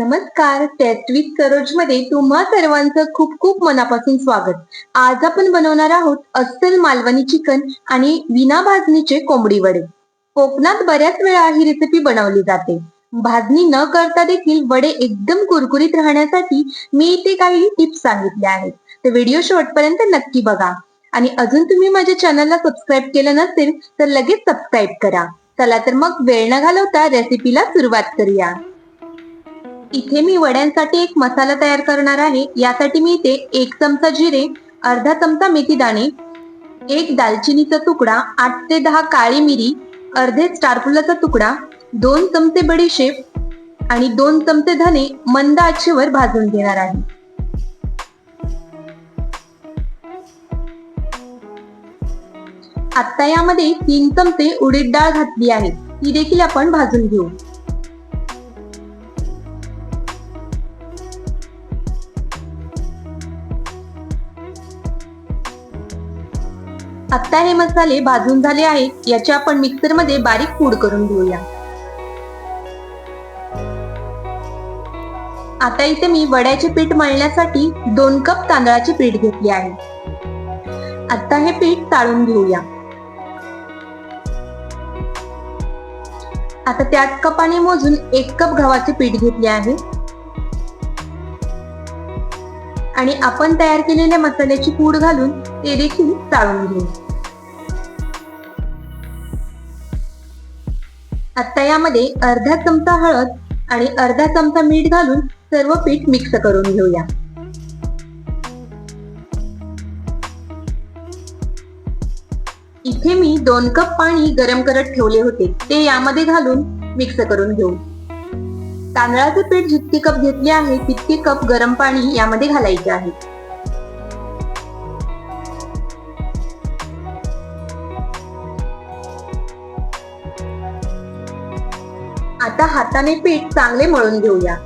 नमस्कार टेस्ट सरोजमध्ये तुम्हा सर्वांचं खूप खूप मनापासून स्वागत. आज आपण बनवणार आहोत अस्सल मालवणी चिकन आणि विना भाजणीचे कोंबडी वडे. कोकणात बऱ्याच वेळा ही रेसिपी बनवली जाते. भाजणी न करता देखील वडे एकदम कुरकुरीत राहण्यासाठी मी इथे काही टिप्स सांगितल्या आहेत. तर व्हिडिओ शेवटपर्यंत नक्की बघा. आणि अजून तुम्ही माझ्या चॅनलला सबस्क्राईब केलं नसेल तर लगेच सबस्क्राईब करा. चला तर मग वेळ न घालवता रेसिपीला सुरुवात करूया. इथे मी वड्यांसाठी एक मसाला तयार करणार आहे. यासाठी मी इथे एक चमचा जिरे अर्धा चमचा मेथी दाणे एक दालचिनीचा तुकडा आठ ते दहा काळी मिरी अर्धे स्टारफुलाचा तुकडा दोन चमचे बडीशेप आणि दोन चमचे धने मंद आचेवर भाजून घेणार आहे. आता यामध्ये तीन चमचे उडीद डाळ घातली आहे. ती देखील आपण भाजून घेऊ. आता हे मसाले भाजून झाले आहेत याची आपण मिक्सरमध्ये बारीक पूड करून घेऊया. आता इथे मी वड्याचे पीठ मळण्यासाठी दोन कप तांदळाचे पीठ घेतले आहे. आता हे पीठ ताळून घेऊया. आता त्याच कपाने मोजून एक कप गव्हाचे पीठ घेतले आहे. आणि आपण तयार केलेल्या मसाल्याची पूड घालून ते देखील चाळून घेऊ. आता यामध्ये अर्धा चमचा हळद आणि अर्धा चमचा मीठ घालून सर्व पीठ मिक्स करून घेऊया. इथे मी दोन कप पाणी गरम करत ठेवले होते. ते यामध्ये घालून मिक्स करून घेऊ. तांदळाचे पीठ जितके कप घेतले आहे तितके कप गरम पाणी यामध्ये घालायचे आहे. आता हाताने पीठ चांगले मळून घेऊया.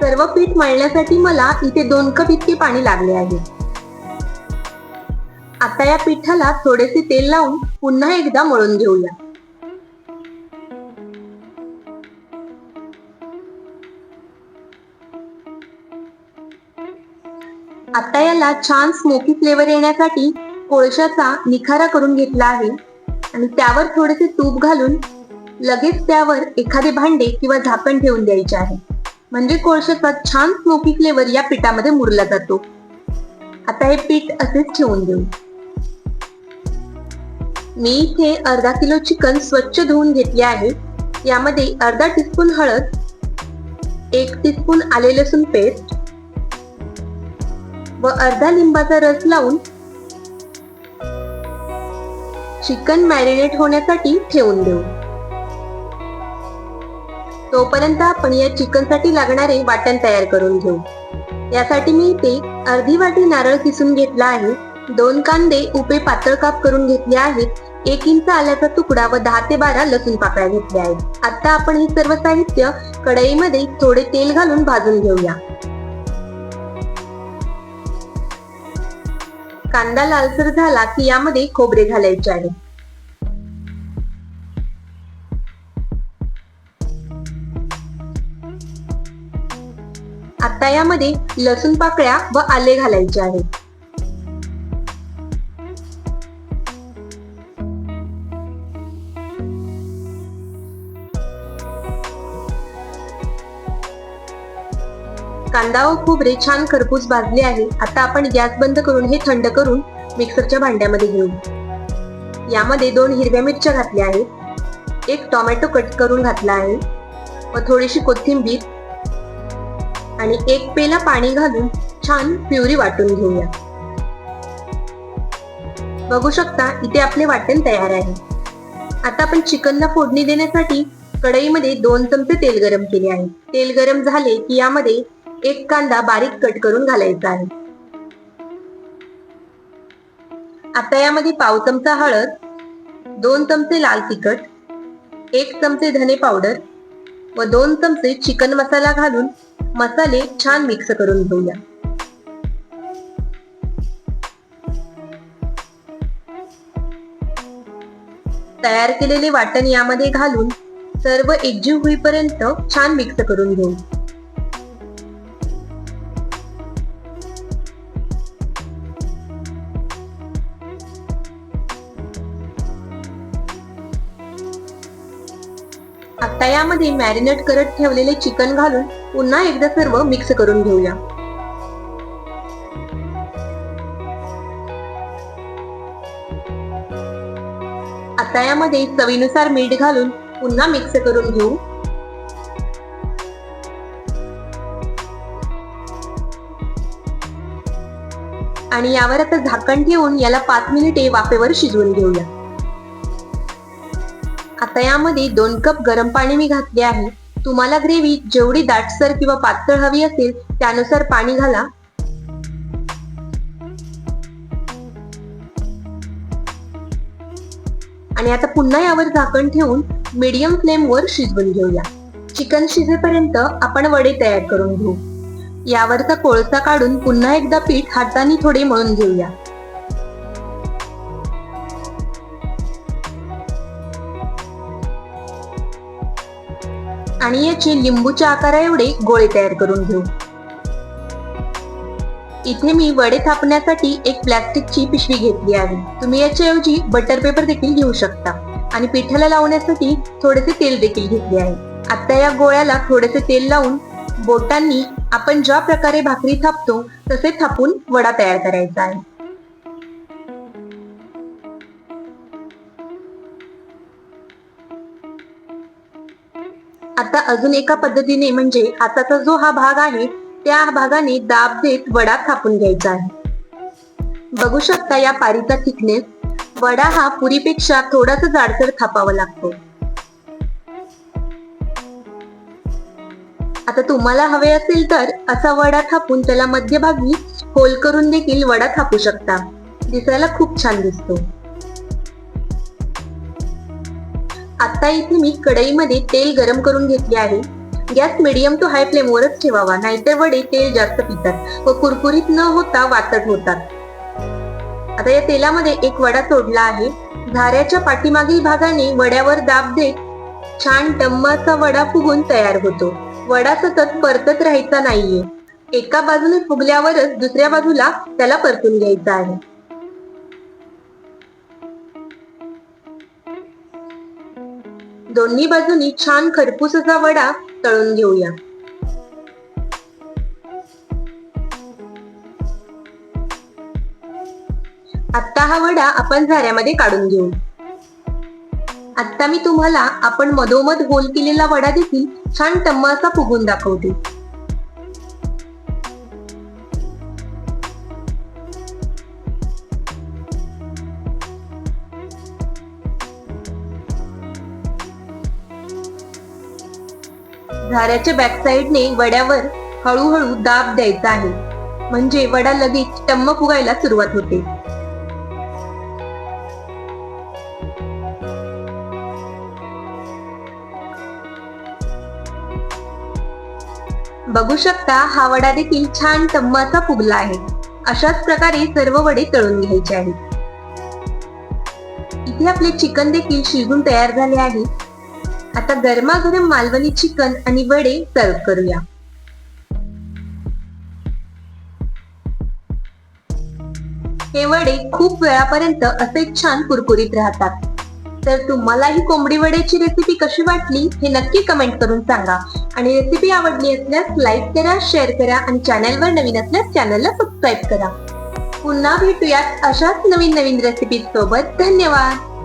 सर्व पीठ मळण्यासाठी मला इथे दोन कप इतके पाणी लागले आहे. आता या पिठाला थोडेसे तेल लावून पुन्हा एकदा मळून घेऊया. आता याला छान स्मोकी फ्लेवर येण्यासाठी कोळशाचा निखारा करून घेतला आहे. आणि त्यावर थोडेसे तूप घालून लगेच त्यावर एखादे भांडे किंवा झाकण ठेवून द्यायचे आहे. म्हणजे कोळशाचा छान स्मोकी फ्लेवर या पिठामध्ये मुरला जातो. आता हे पीठ असेच ठेवून देऊ. मी इथे अर्धा किलो चिकन स्वच्छ धुवून घेतले आहे. यामध्ये अर्धा टीस्पून हळद एक टीस्पून आले लसूण पेस्ट व अर्धा लिंबाचा रस लावून चिकन मॅरिनेट होण्यासाठी ठेवून देऊ. तोपर्यंत आपण या चिकनसाठी लागणारे वाटण तयार करून घेऊ. यासाठी मी इथे अर्धी वाटी नारळ किसून घेतला आहे. दोन कांदे उपे पातळ काप करून घेतले आहेत. एक इंच आल्याचा तुकडा व दहा ते बारा लसूण पाकळ्या घेतल्या आहेत. आता आपण हे सर्व साहित्य कढईमध्ये थोडे तेल घालून भाजून घेऊया. कांदा लालसर झाला की यामध्ये खोबरे घालायचे आहे. आता यामध्ये लसूण पाकळ्या व आले घालायचे आहेत कांदा व खोबरे छान खरपूस भाजले आहे. आता आपण गॅस बंद करून हे थंड करून मिक्सरच्या भांड्यामध्ये घेऊ. यामध्ये दोन हिरव्या मिरच्या घातल्या आहेत. एक टोमॅटो कट करून घातला आहे. व थोडीशी कोथिंबीर आणि एक पेला पाणी घालून छान प्युरी वाटून घेऊया. बघू शकता इथे आपले वाटण तयार आहे. आता आपण चिकनला फोडणी देण्यासाठी कढईमध्ये दोन चमचे तेल गरम केले आहे. तेल गरम झाले की यामध्ये एक कांदा बारीक कट करून घालायचा आहे. आता यामध्ये पाव चमचा हळद दोन चमचे लाल तिखट एक चमचे धने पावडर व दोन चमचे चिकन मसाला घालून मसाले छान मिक्स करून घेऊया. तयार केलेले वाटण यामध्ये घालून सर्व एकजीव होईपर्यंत छान मिक्स करून घेऊ. आता यामध्ये मॅरिनेट करत ठेवलेले चिकन घालून पुन्हा एकदा सर्व मिक्स करून घेऊया. आता यामध्ये चवीनुसार मीठ घालून पुन्हा मिक्स करून घेऊ. आणि यावर आता झाकण ठेवून याला पाच मिनिटे वाफेवर शिजवून घेऊया. आता यामध्ये दोन कप गरम पाणी मी घातले आहे. तुम्हाला ग्रेव्ही जेवढी दाटसर किंवा पातळ हवी असेल त्यानुसार पाणी घाला. आणि आता पुन्हा यावर झाकण ठेवून मीडियम फ्लेमवर शिजवून घेऊया. चिकन शिजेपर्यंत आपण वडे तयार करून घेऊ. यावरचा कोळसा काढून पुन्हा एकदा पीठ हाताने थोडे मळून घेऊया. आणि याचे लिंबूच्या आकारा एवढे गोळे तयार करून घेऊ. इथे मी वडे थापण्यासाठी एक प्लास्टिकची पिशवी घेतली आहे. तुम्ही याच्याऐवजी बटर पेपर देखील घेऊ शकता. आणि पिठाला लावण्यासाठी थोडेसे तेल देखील घेतले आहे. आता या गोळ्याला थोडेसे तेल लावून बोटांनी आपण ज्या प्रकारे भाकरी थापतो तसे थापून वडा तयार करायचा आहे. आता अजून एका पद्धतीने म्हणजे हाताचा जो हा भाग आहे त्या भागाने दाब देत वडा थापून घ्यायचा आहे. बघू शकता या पारीचा थिकनेस वडा हा पुरीपेक्षा थोडासा जाडसर थापावा लागतो. आता तुम्हाला हवे असेल तर असा वडा थापून त्याला मध्यभागी होल करून देखील वडा थापू शकता. दिसायला खूप छान दिसतो. आता इथे मी कढईमध्ये तेल गरम करून घेतले आहे. गॅस मिडियम टू हाय फ्लेमवरच ठेवावा नाहीतर वडे तेल जास्त पितात व कुरकुरीत न होता वातट होतात. आता या तेलामध्ये एक वडा सोडला आहे. झाऱ्याच्या पाठीमागील भागाने वड्यावर दाब देत छान टम्माचा वडा फुगून तयार होतो. वडा सतत परतत राहायचा नाहीये. एका बाजूने फुगल्यावरच दुसऱ्या बाजूला त्याला परतून घ्यायचा आहे. दोन्ही बाजूनी छान खरपूसाचा वडा तळून घेऊया. आता हा वडा आपण झाऱ्यामध्ये काढून घेऊ. आता मी तुम्हाला आपण मधोमध होल केलेला वडा देखील छान टम्मा असा फुगून दाखवते. झाऱ्याच्या बॅक साइडने वड्यावर हळूहळू दाब द्यायचा आहे. म्हणजे वडा लगेच टम्म फुगायला सुरुवात होते. बघू शकता हा वडा देखील छान टम्माचा फुगला आहे. अशाच प्रकारे सर्व वडे तळून घ्यायचे आहेत. इथे आपले चिकन देखील शिजून तयार झाले आहे. आता गरमागरम मालवणी चिकन आणि वडे सर्व करूया. हे वडे खूप वेळापर्यंत असे छान कुरकुरीत राहतात. तर तुम्हाला ही कोंबडी वड्याची रेसिपी कशी वाटली हे नक्की कमेंट करून सांगा. आणि रेसिपी आवडली असल्यास लाईक करा शेअर करा आणि चॅनलवर नवीन असल्यास चॅनलला सबस्क्राईब करा. पुन्हा भेटूयात अशाच नवीन नवीन रेसिपी सोबत. धन्यवाद!